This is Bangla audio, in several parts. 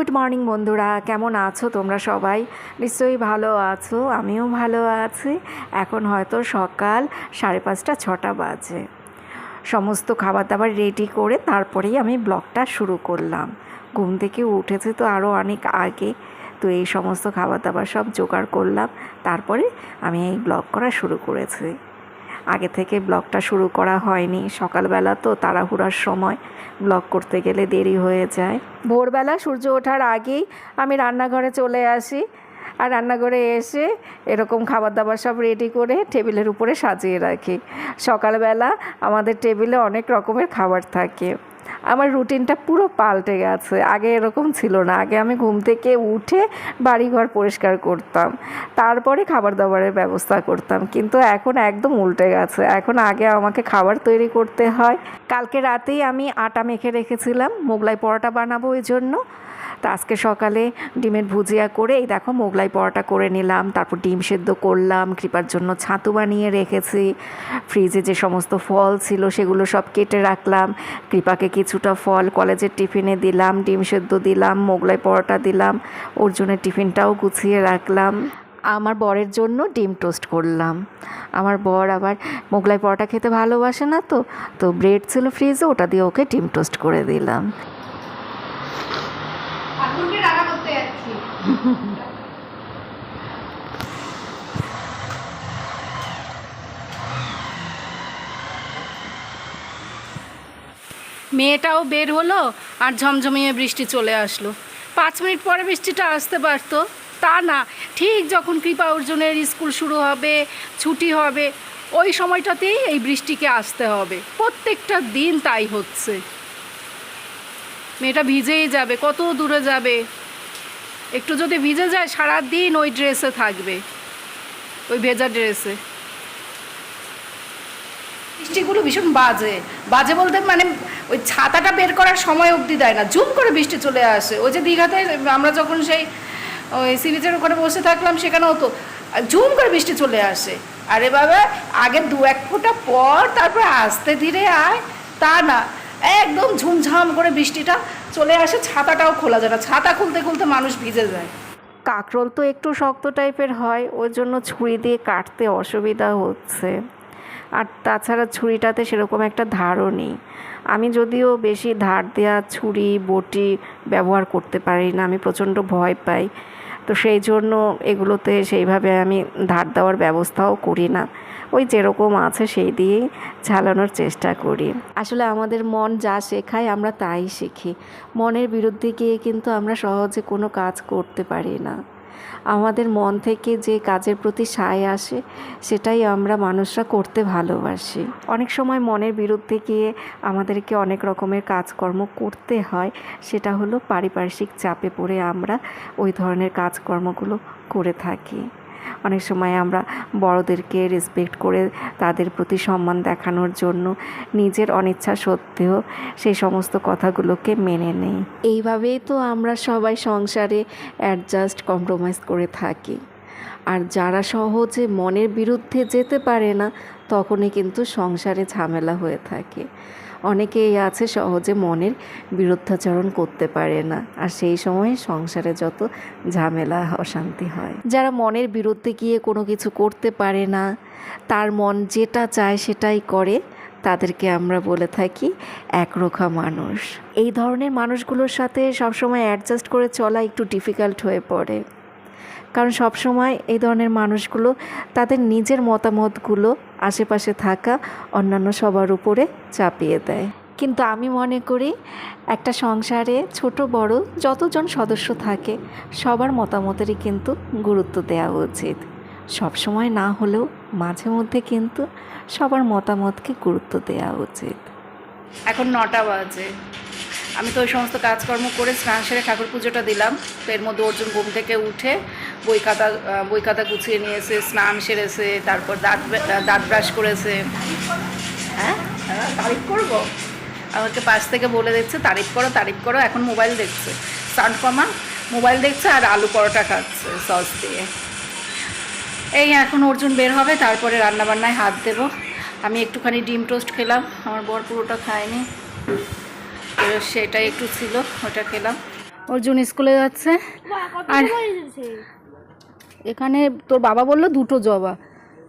গুড মর্নিং বন্ধুরা, কেমন আছো তোমরা সবাই? নিশ্চয়ই ভালো আছো, আমিও ভালো আছি। এখন হয়তো সকাল সাড়ে পাঁচটা, ছটা বাজে। সমস্ত খাবার দাবার রেডি করে তারপরেই আমি ব্লগটা শুরু করলাম। ঘুম থেকে উঠেছে তো আরও অনেক আগে, তো এই সমস্ত খাবার দাবার সব জোগাড় করলাম। তারপরে আমি এই ব্লগ করা শুরু করেছি। আগে থেকে ব্লগটা শুরু করা হয়নি। সকালবেলা তো তাড়াহুড়ার সময় ব্লগ করতে গেলে দেরি হয়ে যায়। ভোরবেলা সূর্য ওঠার আগেই আমি রান্নাঘরে চলে আসি আর রান্নাঘরে এসে এরকম খাবার দাবার সব রেডি করে টেবিলের উপরে সাজিয়ে রাখি। সকালবেলা আমাদের টেবিলে অনেক রকমের খাবার থাকে। আমার রুটিনটা পুরো পাল্টে গেছে। আগে এরকম ছিল না। আগে আমি ঘুম থেকে উঠে বাড়িঘর পরিষ্কার করতাম। তারপরে খাবার দাবারের ব্যবস্থা করতাম। কিন্তু এখন একদম উল্টে গেছে। এখন আগে আমাকে খাবার তৈরি করতে হয়। কালকে রাতেই আমি আটা মেখে রেখেছিলাম। মোগলাই পরোটা বানাবো ওই জন্য তা আজকে সকালে ডিমের ভুজিয়া করে, এই দেখো মোগলাই পরোটা করে নিলাম, তারপর ডিম সেদ্ধ করলাম, কৃপার জন্য ছাতু বানিয়ে রেখেছি ফ্রিজে যে সমস্ত ফল ছিল সেগুলো সব কেটে রাখলাম, কৃপাকে কিছুটা ফল কলেজের টিফিনে দিলাম, ডিম সেদ্ধ দিলাম, মোগলাই পরোটা দিলাম ওর জন্য টিফিনটাও গুছিয়ে রাখলাম। আমার বরের জন্য ডিম টোস্ট করলাম। আমার বর আবার মোগলাই পরোটা খেতে ভালোবাসে না তো তো ব্রেড ছিল ফ্রিজে ওটা দিয়ে ওকে ডিম টোস্ট করে দিলাম ঠাকুরকে রান্না করতে মেয়েটাও বের হলো আর ঝমঝমিয়ে বৃষ্টি চলে আসলো। পাঁচ মিনিট পরে বৃষ্টিটা আসতে পারতো। তা না, ঠিক যখন কৃপা অর্জুনের স্কুল শুরু হবে, ছুটি হবে, ওই সময়টাতেই এই বৃষ্টিকে আসতে হবে। প্রত্যেকটা দিন তাই হচ্ছে। মেয়েটা ভিজেই যাবে, কত দূরে যাবে? একটু যদি ভিজে যায় সারা দিন ওই ড্রেসে থাকবে। ওই ভেজা ড্রেসে বৃষ্টিগুলো ভীষণ বাজে। বাজে বলতে মানে ওই ছাতাটা বের করার সময় অবধি দেয় না। জুম করে বৃষ্টি চলে আসে। ওই যে দীঘাতে আমরা যখন সেই ওই সি বিচের ওখানে বসে থাকলাম, সেখানেও তো জুম করে বৃষ্টি চলে আসে। আরে বাবা আগে দু এক ফোঁটা পর তারপরে আস্তে ধীরে আয়, তা না। একদম ঝুমঝাম করে বৃষ্টিটা চলে আসে, ছাতাটাও খোলা যায় না। ছাতা খুলতে খুলতে মানুষ ভিজে যায়। কাঁকরোল তো একটু শক্ত টাইপের হয়, ওর জন্য ছুরি দিয়ে কাটতে অসুবিধা হচ্ছে। আর তাছাড়া ছুরিটাতে সেরকম একটা ধারও নেই। আমি যদিও বেশি ধার দেওয়া ছুরি, বটি ব্যবহার করতে পারি না, আমি প্রচণ্ড ভয় পাই। তো সেই জন্য এগুলোতে সেইভাবে আমি ধার দেওয়ার ব্যবস্থাও করি না। ওই যেরকম আছে সেই দিয়েই চালানোর চেষ্টা করি। আসলে আমাদের মন যা শেখায় আমরা তাই শিখি। মনের বিরুদ্ধে গিয়ে কিন্তু আমরা সহজে কোনো কাজ করতে পারি না। আমাদের মন থেকে যে কাজের প্রতি সায় আসে, সেটাই আমরা মানুষরা করতে ভালোবাসি। অনেক সময় মনের বিরুদ্ধে গিয়ে আমাদেরকে অনেক রকমের কাজকর্ম করতে হয়, সেটা হলো পারিপার্শ্বিক চাপে পড়ে আমরা ওই ধরনের কাজকর্মগুলো করে থাকি। অনেক সময় আমরা বড়দেরকে রেসপেক্ট করে তাদের প্রতি সম্মান দেখানোর জন্য নিজের অনিচ্ছা সত্ত্বেও সেই সমস্ত কথাগুলোকে মেনে নেই। এইভাবেই তো আমরা সবাই সংসারে অ্যাডজাস্ট কম্প্রোমাইজ করে থাকি। আর যারা সহজে মনের বিরুদ্ধে যেতে পারে না, তখনই কিন্তু সংসারে ঝামেলা হয়ে থাকে। অনেকেই আছে সহজে মনের বিরুদ্ধাচরণ করতে পারে না, আর সেই সময় সংসারে যত ঝামেলা, অশান্তি হয়। যারা মনের বিরুদ্ধে গিয়ে কোনো কিছু করতে পারে না, তার মন যেটা চায় সেটাই করে, তাদেরকে আমরা বলে থাকি একরোখা মানুষ। এই ধরনের মানুষগুলোর সাথে সবসময় অ্যাডজাস্ট করে চলা একটু ডিফিকাল্ট হয়ে পড়ে। কারণ সবসময় এই ধরনের মানুষগুলো তাদের নিজের মতামতগুলো আশেপাশে থাকা অন্যান্য সবার উপরে চাপিয়ে দেয়। কিন্তু আমি মনে করি, একটা সংসারে ছোট বড় যতজন সদস্য থাকে, সবার মতামতেরই কিন্তু গুরুত্ব দেওয়া উচিত। সব সময় না হলেও মাঝে মধ্যে কিন্তু সবার মতামতকে গুরুত্ব দেওয়া উচিত। এখন নটা বাজে। আমি তো ওই সমস্ত কাজকর্ম করে স্নান সেরে ঠাকুর পুজোটা দিলাম। তো এর মধ্যে অর্জুন ঘুম থেকে উঠে বই খাতা বই খাতা গুছিয়ে নিয়েছে স্নান সেরেছে তারপর দাঁত দাঁত ব্রাশ করেছে। হ্যাঁ? হ্যাঁ তারিফ করব? আমাকে পাশ থেকে বলে দেখছে তারিফ করো তারিফ করো এখন মোবাইল দেখছে। সাউন্ড কমা মোবাইল দেখছে আর আলু পরোটা খাচ্ছে সস দিয়ে। এই এখন অর্জুন বের হবে তারপরে রান্নাবান্নায় হাত দেবো। আমি একটুখানি ডিম টোস্ট খেলাম আমার বর পুরোটা খায়নি। সেটাই একটু ছিল ওটা খেলাম। অর্জুন স্কুলে যাচ্ছে। আর-। এখানে তোর বাবা বলল দুটো জবা।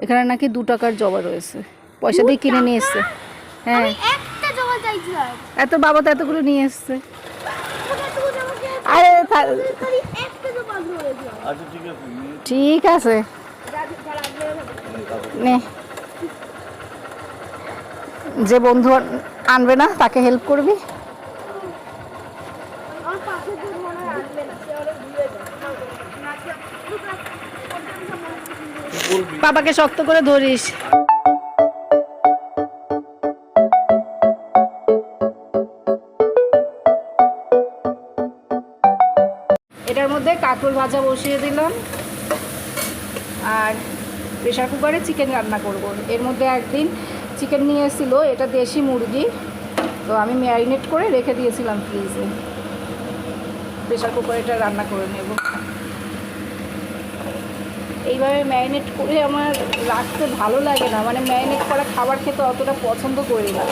এখানে নাকি দু টাকার জবা রয়েছে। পয়সা দিয়ে কিনে নিয়ে এসছে। হ্যাঁ। এত বাবা তো এতগুলো নিয়ে এসছে। আরে ধরেছিলাম। ঠিক আছে। নে। যে বন্ধু আনবে না তাকে হেল্প করবি আমার পাশে যে মনে হয় আসবে না, সে অনেক দূরে যায়। না, সে- বাবাকে শক্ত করে ধরিস। এটার মধ্যে কাঁকরোল ভাজা বসিয়ে দিলাম। আর প্রেশার কুকারে চিকেন রান্না করব। এর মধ্যে একদিন চিকেন নিয়ে এসেছিল, এটা দেশি মুরগি। তো আমি ম্যারিনেট করে রেখে দিয়েছিলাম ফ্রিজে। প্রেশার কুকারে এটা রান্না করে নেব। এইভাবে ম্যারিনেট করে আমার রাখতে ভালো লাগে না। মানে ম্যারিনেট করা খাবার খেতে অতটা পছন্দ করি না।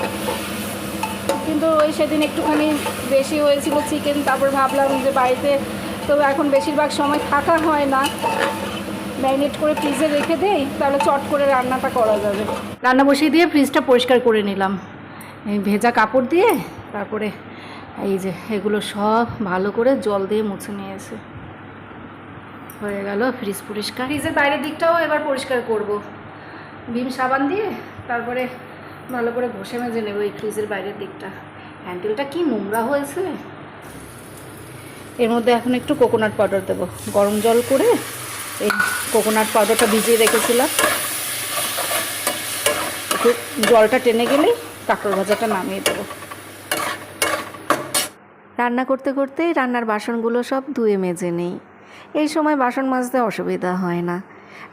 কিন্তু ওই সেদিন একটুখানি বেশি হয়েছিল চিকেন তারপর ভাবলাম যে বাড়িতে তো এখন বেশিরভাগ সময় থাকা হয় না। ম্যারিনেট করে ফ্রিজে রেখে দেই, তাহলে চট করে রান্নাটা করা যাবে। রান্না বসিয়ে দিয়ে ফ্রিজটা পরিষ্কার করে নিলাম। এই ভেজা কাপড় দিয়ে, তারপরে এই যে এগুলো সব ভালো করে জল দিয়ে মুছে নিয়েছে। হয়ে গেল ফ্রিজ পরিষ্কার। ফ্রিজের বাইরের দিকটাও এবার পরিষ্কার করব। ভীম সাবান দিয়ে তারপরে ভালো করে ঘষে মেজে নেব এই ফ্রিজের বাইরের দিকটা। হ্যান্ডেলটা কি নোংরা হয়েছে? এর মধ্যে এখন একটু কোকোনাট পাউডার দেবো। গরম জল করে এই কোকোনাট পাউডারটা ভিজিয়ে রেখেছিলাম। একটু জলটা টেনে গেলেই কাঁকড় ভাজাটা নামিয়ে দেবো। রান্না করতে করতেই রান্নার বাসনগুলো সব ধুয়ে মেজে নেই। এই সময় বাসন মাজতে অসুবিধা হয় না।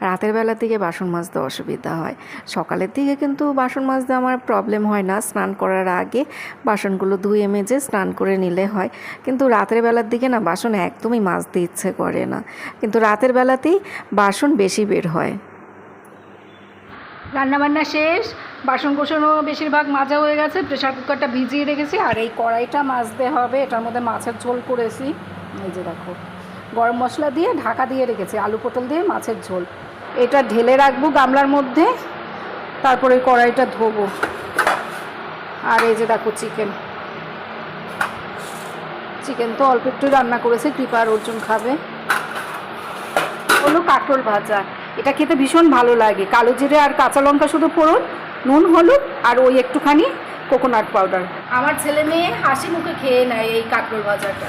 রাতের বেলার দিকে বাসন মাজতে অসুবিধা হয়। সকালের দিকে কিন্তু বাসন মাজতে আমার প্রবলেম হয় না। স্নান করার আগে বাসনগুলো ধুয়ে মেজে স্নান করে নিলে হয়। কিন্তু রাতের বেলার দিকে না বাসন একদমই মাজতে ইচ্ছে করে না। কিন্তু রাতের বেলাতেই বাসন বেশি বের হয়। রান্নাবান্না শেষ। বাসন কোসনও বেশিরভাগ মাজা হয়ে গেছে। প্রেশার কুকারটা ভিজিয়ে রেখেছি। আর এই কড়াইটা মাজতে হবে। এটার মধ্যে মাছের ঝোল করেছি। এই যে দেখো। গরম মশলা দিয়ে ঢাকা দিয়ে রেখেছি, আলু পটল দিয়ে মাছের ঝোল। এটা ঢেলে রাখব গামলার মধ্যে, তারপরে কড়াইটা ধোবো। আর এই যে দেখো চিকেন। চিকেন তো অল্প একটু রান্না করেছে, কৃপা আর অর্জুন খাবে। হলো কাঁকরোল ভাজা। এটা খেতে ভীষণ ভালো লাগে। কালো জিরে আর কাঁচা লঙ্কা শুধু ফোড়ন, নুন, হলুদ আর ওই একটুখানি কোকোনাট পাউডার আমার ছেলে মেয়ে হাসি মুখে খেয়ে নেয় এই কাঁকরোল ভাজাটা।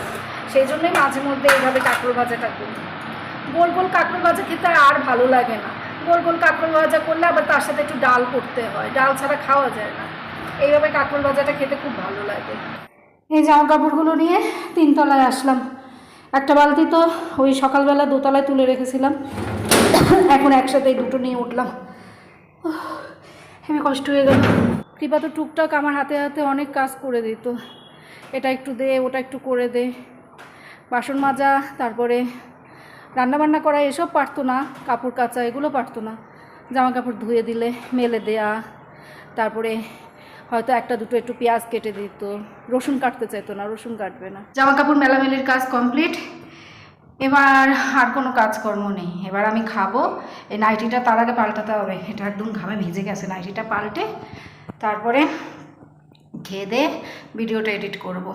সেই জন্যই মাঝে মধ্যে এইভাবে কাঁকরোল ভাজাটা করি। গোল গোল কাঁকরোল ভাজা খেতে আর ভালো লাগে না। গোল গোল কাঁকরোল ভাজা করলে আবার তার সাথে একটু ডাল করতে হয়। ডাল ছাড়া খাওয়া যায় না। এইভাবে কাঁকরোল ভাজাটা খেতে খুব ভালো লাগে। এই জামা কাপড়গুলো নিয়ে তিনতলায় আসলাম। একটা বালতি তো ওই সকালবেলা দোতলায় তুলে রেখেছিলাম। এখন একসাথে দুটো নিয়ে উঠলাম। হেবি কষ্ট হয়ে গেল। কৃপা তো টুকটাক আমার হাতে হাতে অনেক কাজ করে দিত। এটা একটু দে, ওটা একটু করে দে। বাসন মাজা, তারপরে রান্নাবান্না করা, এসব পারতো না। কাপড় কাচা, এগুলো পারতো না। জামা কাপড় ধুয়ে দিলে, মেলে দেয়া। তারপরে হয়তো একটা দুটো একটু পেঁয়াজ কেটে দিত। রসুন কাটতে চাইতো না, রসুন কাটবে না। জামা কাপড় মেলামেলির কাজ কমপ্লিট। এবার আর কোনো কাজকর্ম নেই। এবার আমি খাব। এই নাইটিটা তার আগে পাল্টাতে হবে। এটা একদম ঘামে ভিজে গেছে। নাইটিটা পাল্টে তারপরে খেয়ে দিয়ে ভিডিওটা এডিট করব।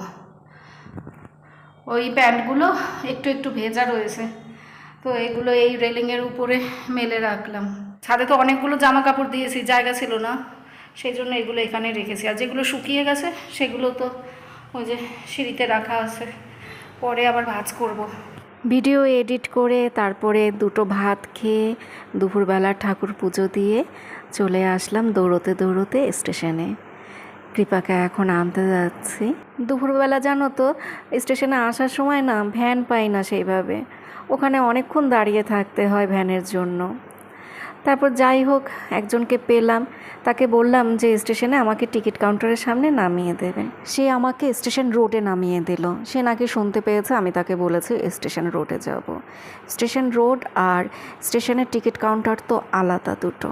ওই প্যান্টগুলো একটু একটু ভেজা রয়েছে। তো এগুলো এই রেলিংয়ের উপরে মেলে রাখলাম। ছাদে তো অনেকগুলো জামা কাপড় দিয়েছি, জায়গা ছিল না। সেই জন্য এগুলো এখানে রেখেছি। আর যেগুলো শুকিয়ে গেছে, সেগুলো তো ওই যে সিঁড়িতে রাখা আছে। পরে আবার ভাজ করব। ভিডিও এডিট করে তারপরে দুটো ভাত খেয়ে দুপুরবেলা ঠাকুর পুজো দিয়ে চলে আসলাম দৌড়তে দৌড়তে স্টেশনে। কৃপাকে এখন আনতে যাচ্ছি। দুপুরবেলা জানো তো, স্টেশনে আসার সময় না ভ্যান পাই না সেইভাবে। ওখানে অনেকক্ষণ দাঁড়িয়ে থাকতে হয় ভ্যানের জন্য। তারপর যাই হোক, একজনকে পেলাম। তাকে বললাম যে, স্টেশনে আমাকে টিকিট কাউন্টারের সামনে নামিয়ে দেবেন। সে আমাকে স্টেশন রোডে নামিয়ে দিল। সে নাকি শুনতে পেয়েছে, আমি তাকে বলেছি, স্টেশন রোডে যাব। স্টেশন রোড আর স্টেশনের টিকিট কাউন্টার তো আলাদা দুটো।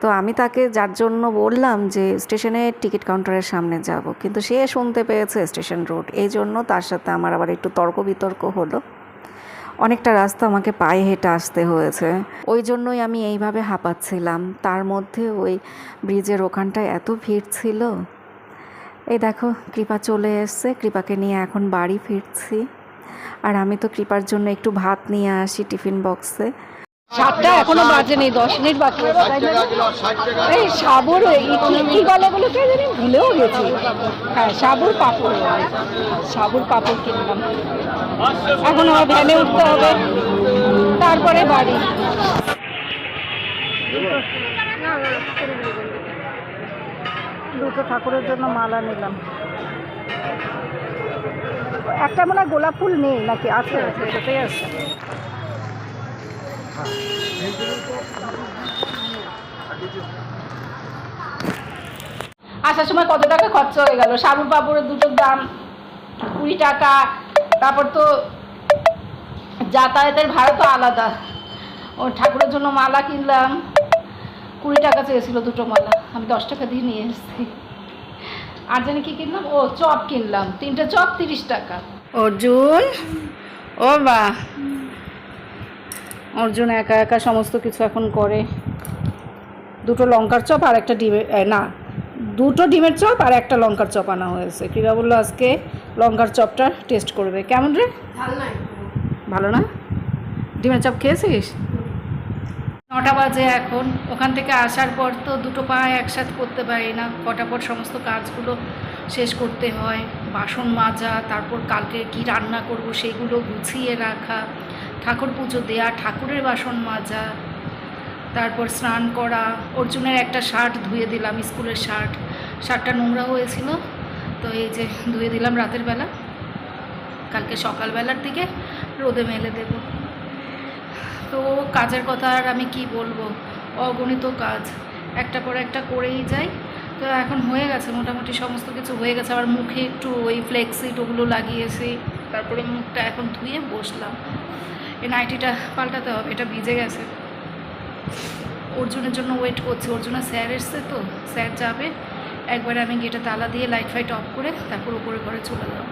তো আমি তাকে যার জন্য বললাম যে স্টেশনে টিকিট কাউন্টারের সামনে যাব, কিন্তু সে শুনতে পেয়েছে স্টেশন রোড। এই জন্য তার সাথে আমার আবার একটু তর্ক বিতর্ক হলো। অনেকটা রাস্তা আমাকে পায়ে হেঁটে আসতে হয়েছে। ওই জন্যই আমি এইভাবে হাঁপাচ্ছিলাম। তার মধ্যে ওই ব্রিজের ওখানটায় এত ভিড় ছিল। এই দেখো, কৃপা চলে এসছে। কৃপাকে নিয়ে এখন বাড়ি ফিরছি। আর আমি তো কৃপার জন্য একটু ভাত নিয়ে আসি টিফিন বক্সে। সাতটা এখনও বাজে নেই দশ মিনিট বাকি এই সাবুর এই কি- বলে কে জানি? ভুলেও গেছি। হ্যাঁ সাবুর পাপড়। সাবুর পাপড় কিনলাম। এখন আমার ভ্যানে উঠতে হবে। তারপরে বাড়ি। দুটো ঠাকুরের জন্য মালা নিলাম। একটা মনে হয় গোলাপ ফুল নেই নাকি? আছে। আছে এটাতেই আছে। আসার সময় কত টাকা খরচা হয়ে গেল? সাবুর পাপড়ের দুটোর দাম কুড়ি টাকা। তারপর তো যাতায়াতের ভাড়া তো আলাদা। ও ঠাকুরের জন্য মালা কিনলাম। কুড়ি টাকা চেয়েছিল দুটো মালা। আমি দশ টাকা দিয়ে নিয়ে এসেছি। আর জানি কি কিনলাম? ও, চপ কিনলাম। তিনটে চপ, তিরিশ টাকা। অর্জুন, ও বা অর্জুন একা একা সমস্ত কিছু এখন করে। দুটো লঙ্কার চপ আর একটা ডিমের না দুটো ডিমের চপ আর একটা লঙ্কার চপ আনা হয়েছে। কৃপা বলল আজকে লঙ্কার চপটা টেস্ট করবে। কেমন রে? ভালো না ডিমের চপ খেয়েছিস? নটা বাজে এখন। ওখান থেকে আসার পর তো দুটো পা একসাথে করতে পারি না। ফটাফট সমস্ত কাজগুলো শেষ করতে হয়। বাসন মাজা তারপর কালকে কি রান্না করব সেগুলো গুছিয়ে রাখা। ঠাকুর পুজো দেয়া, ঠাকুরের বাসন মাজা, তারপর স্নান করা, অর্জুনের একটা শার্ট ধুয়ে দিলাম, স্কুলের শার্ট। শার্টটা নোংরা হয়েছিল, তো এই যে ধুয়ে দিলাম রাতের বেলা। কালকে সকালবেলার দিকে রোদে মেলে দেবো। তো কাজের কথা আর আমি কি বলব? অগণিত কাজ। একটা পর একটা করেই যাই। তো এখন হয়ে গেছে, মোটামুটি সমস্ত কিছু হয়ে গেছে। আবার মুখে একটু ওই ফ্লেক্সিট ওগুলো লাগিয়েছি। তারপরে মুখটা এখন ধুয়ে বসলাম। এই নাইটিটা পাল্টাতে হবে, এটা ভিজে গেছে। অর্জুনের জন্য ওয়েট করছে। অর্জুনের স্যার এসছে তো, স্যার যাবে। একবার আমি গেটে তালা দিয়ে লাইট ফাইট অফ করে তারপর উপরে ঘরে চলে যাব।